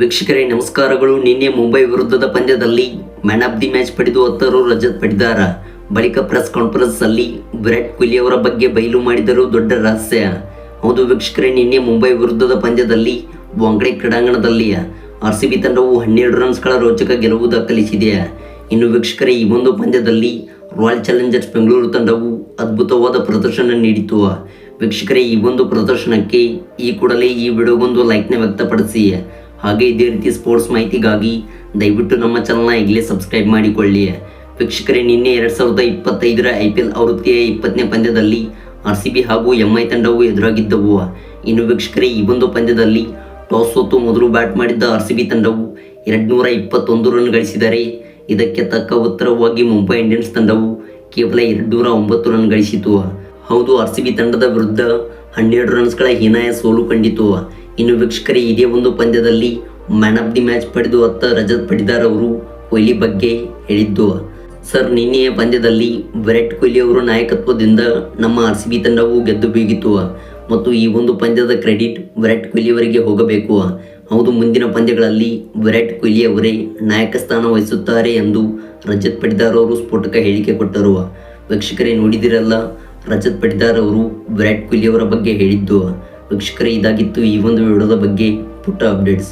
ವೀಕ್ಷಕರೇ, ನಮಸ್ಕಾರಗಳು. ನಿನ್ನೆ ಮುಂಬೈ ವಿರುದ್ಧದ ಪಂದ್ಯದಲ್ಲಿ ಮ್ಯಾನ್ ಆಫ್ ದಿ ಮ್ಯಾಚ್ ಪಡೆದು ಹತ್ತರು ರಜತ್ ಪಡೆದಾರ. ಬಳಿಕ ಪ್ರೆಸ್ ಕಾನ್ಫರೆನ್ಸ್ ಅಲ್ಲಿ ವಿರಾಟ್ ಕೊಹ್ಲಿ ಅವರ ಬಗ್ಗೆ ಬಯಲು ಮಾಡಿದರು ದೊಡ್ಡ ರಹಸ್ಯ. ಹೌದು ವೀಕ್ಷಕರೇ, ನಿನ್ನೆ ಮುಂಬೈ ವಿರುದ್ಧದ ಪಂದ್ಯದಲ್ಲಿ ವಾಂಗ್ಡೆ ಕ್ರೀಡಾಂಗಣದಲ್ಲಿ ಆರ್ ಸಿ ಬಿ ತಂಡವು ಹನ್ನೆರಡು ರನ್ಸ್ಗಳ ರೋಚಕ ಗೆಲುವು ದಾಖಲಿಸಿದೆ. ಇನ್ನು ವೀಕ್ಷಕರೇ, ಈ ಒಂದು ಪಂದ್ಯದಲ್ಲಿ ರಾಯಲ್ ಚಾಲೆಂಜರ್ಸ್ ಬೆಂಗಳೂರು ತಂಡವು ಅದ್ಭುತವಾದ ಪ್ರದರ್ಶನ ನೀಡಿತು. ವೀಕ್ಷಕರೇ, ಈ ಒಂದು ಪ್ರದರ್ಶನಕ್ಕೆ ಈ ಕೂಡಲೇ ಈ ವಿಡಿಯೋಗೊಂದು ಲೈಕ್ನ ವ್ಯಕ್ತಪಡಿಸಿ. ಹಾಗೆ ಇದೇ ರೀತಿ ಸ್ಪೋರ್ಟ್ಸ್ ಮಾಹಿತಿಗಾಗಿ ದಯವಿಟ್ಟು ನಮ್ಮ ಚಾನಲ್ನ ಈಗಲೇ ಸಬ್ಸ್ಕ್ರೈಬ್ ಮಾಡಿಕೊಳ್ಳಿ. ವೀಕ್ಷಕರೇ, ನಿನ್ನೆ ಎರಡು ಸಾವಿರದ ಇಪ್ಪತ್ತೈದರ ಐ ಪಿ ಎಲ್ ಆವೃತ್ತಿಯ ಇಪ್ಪತ್ತನೇ ಪಂದ್ಯದಲ್ಲಿ ಆರ್ ಸಿ ಬಿ ಹಾಗೂ ಎಂ ಐ ತಂಡವು ಎದುರಾಗಿದ್ದವು. ಇನ್ನು ವೀಕ್ಷಕರೇ, ಈ ಒಂದು ಪಂದ್ಯದಲ್ಲಿ ಟಾಸ್ ಸೋತು ಮೊದಲು ಬ್ಯಾಟ್ ಮಾಡಿದ್ದ ಆರ್ ಸಿ ಬಿ ತಂಡವು ಎರಡುನೂರ ಇಪ್ಪತ್ತೊಂದು ರನ್ ಗಳಿಸಿದರೆ, ಇದಕ್ಕೆ ತಕ್ಕ ಉತ್ತರವಾಗಿ ಮುಂಬೈ ಇಂಡಿಯನ್ಸ್ ತಂಡವು ಕೇವಲ ಎರಡುನೂರ ಒಂಬತ್ತು ರನ್ ಗಳಿಸಿತು. ಹೌದು, ಆರ್ ಸಿ ಬಿ ತಂಡದ ವಿರುದ್ಧ ಹನ್ನೆರಡು ರನ್ಸ್ಗಳ ಹೀನಾಯ ಸೋಲು ಕಂಡಿತು. ಇನ್ನು ವೀಕ್ಷಕರೇ, ಇದೇ ಒಂದು ಪಂದ್ಯದಲ್ಲಿ ಮ್ಯಾನ್ ಆಫ್ ದಿ ಮ್ಯಾಚ್ ಪಡೆದು ಅತ್ತ ರಜತ್ ಪಡಿದಾರ್ ಅವರು ಕೊಹ್ಲಿ ಬಗ್ಗೆ ಹೇಳಿದ್ದು. ಸರ್ ನಿನ್ನೆಯ ಪಂದ್ಯದಲ್ಲಿ ವಿರಾಟ್ ಕೊಹ್ಲಿ ಅವರು ನಾಯಕತ್ವದಿಂದ ನಮ್ಮ ಆರ್ ಸಿ ಬಿ ತಂಡವು ಗೆದ್ದು ಬೀಗಿತು. ಮತ್ತು ಈ ಒಂದು ಪಂದ್ಯದ ಕ್ರೆಡಿಟ್ ವಿರಾಟ್ ಕೊಹ್ಲಿ ಅವರಿಗೆ ಹೋಗಬೇಕು. ಹೌದು, ಮುಂದಿನ ಪಂದ್ಯಗಳಲ್ಲಿ ವಿರಾಟ್ ಕೊಹ್ಲಿ ಅವರೇ ನಾಯಕ ಸ್ಥಾನ ವಹಿಸುತ್ತಾರೆ ಎಂದು ರಜತ್ ಪಡಿದಾರ್ ಅವರು ಸ್ಫೋಟಕ ಹೇಳಿಕೆ ಕೊಟ್ಟರು. ವೀಕ್ಷಕರೇ, ನೋಡಿದಿರಲ್ಲ ರಜತ್ ಪಡಿದಾರ್ ಅವರು ವಿರಾಟ್ ಕೊಹ್ಲಿ ಅವರ ಬಗ್ಗೆ ಹೇಳಿದ್ದು, ವೀಕ್ಷಕರೇ, ಇದಾಗಿತ್ತು ಈ ಒಂದು ವಿಡಿಯೋದ ಬಗ್ಗೆ ಪುಟ್ಟ ಅಪ್ಡೇಟ್ಸ್